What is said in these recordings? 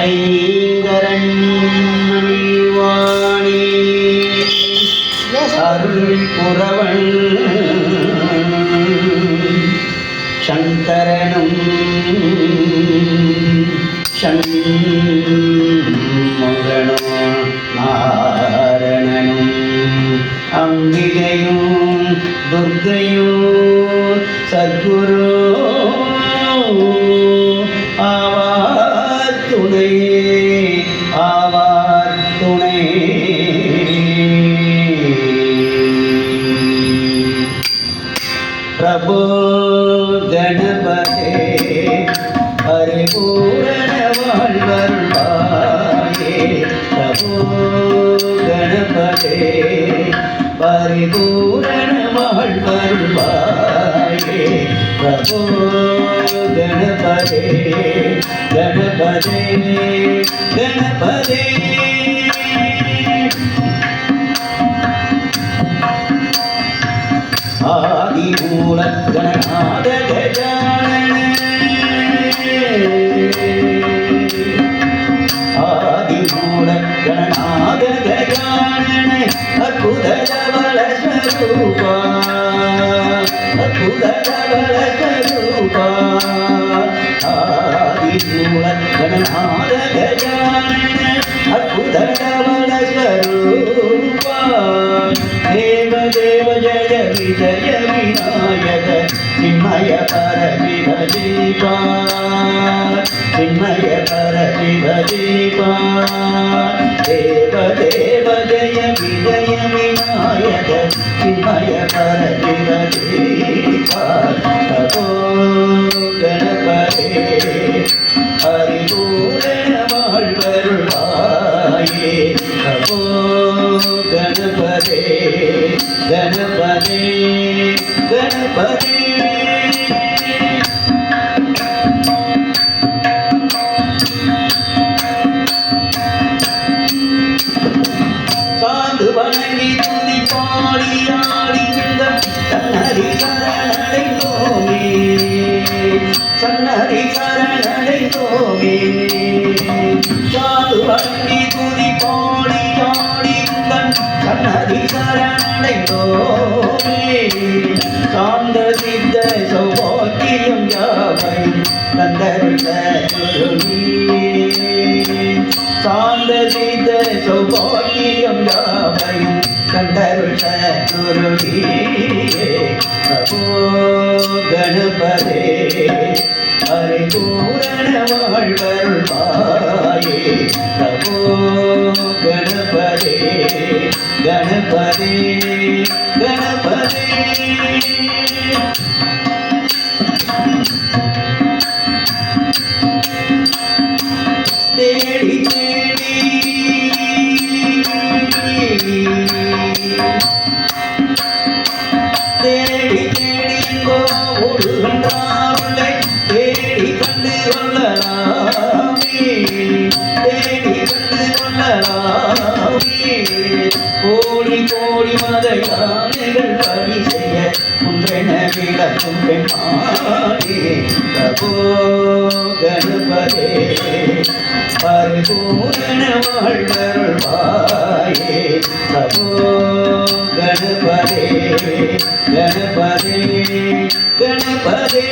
ஐங்கரன் மணிவாணி அருள் புறவன் சங்கரனும் சண்முகனோ நாரணனும் அம்பிகையும் துர்க்கையும் சத்குரு ஆவார் துணையே ஆவார் துணை பிரபு கணபதே ஹரிபூரண வாழ்வருள்வாயே பிரபு கணபதே அவள் வருவாயே. பிரபோ கணபதே கணபதே கணபதே. అద్భుత రమణ స్వరూప దేవ దేవ జయ విజయ వినాయక చిన్మయ పర విభజీపా చిన్మయ పర విభజీపా దేవ దేవ జయ విజయ వినాయక చిన్మయ పర విభజీపా గణపతి விபதீபா தபோ கணபதே ஹரிபூரண வாழ்வருள்வாயே தபோ கணபதே கணபதே வண்டி வணங்கி துதி பாடி ஆடி இந்த சன்னதி சரணடைந்தோமே சாந்த சித்த சௌபாக்கியம் யாவை தந்தருள்ள குருநீயே சாந்த சித்த சௌபாக்கியம் யாவையும் கண்டருள்ள குருநீயே பிரபோ கணபதே ஹரிபூரண வாழ்வருள்வாயே பிரபோ கணபதே கணபதே கணபதே. தேடி தேடி. தேடி தேடி எங்கோ ஓடுகின்றாருளை பிரபோ கணபதே பரிபூரண வாழ்வருள்வாயே பிரபோ கணபதே கணபதே கணபதே.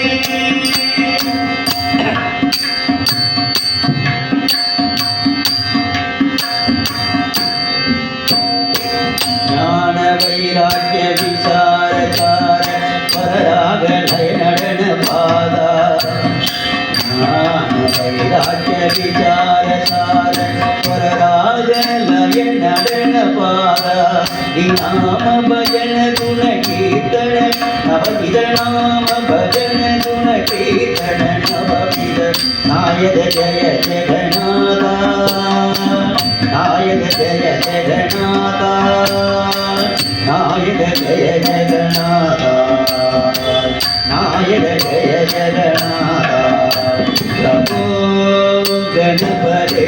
ஞான வைராக்கிய விசார சார வரராக லய நடன பாதா நாம பஜன குண கீர்த்தன நவவித நாம பஜன குண கீர்த்தன நவவித நாயக ஜய ஜெகநாதா நாயக ஜய ஜெகநாதா நாயக ஜய ஜெகநாதா நாயக ஜய ஜெகநாதா கணபரே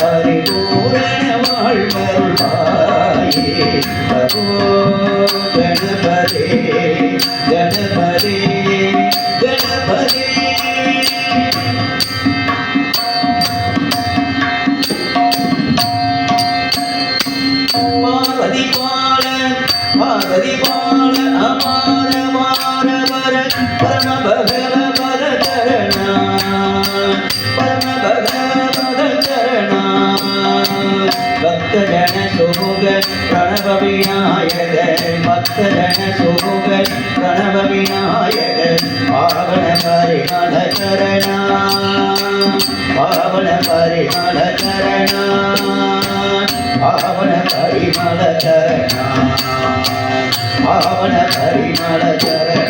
ஹரிபூரண வாழ்வருளாயே ஹரோ கணபரே பக்தஜன சோக பிரணவ விநாயக பக்தஜன சோக பிரணவ விநாயக பாவன பரிமள சரணா பாவன பரிமள சரணா பாவன பரிமள சரணா பாவன பரிமள சரணா.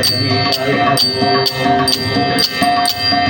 Thank you.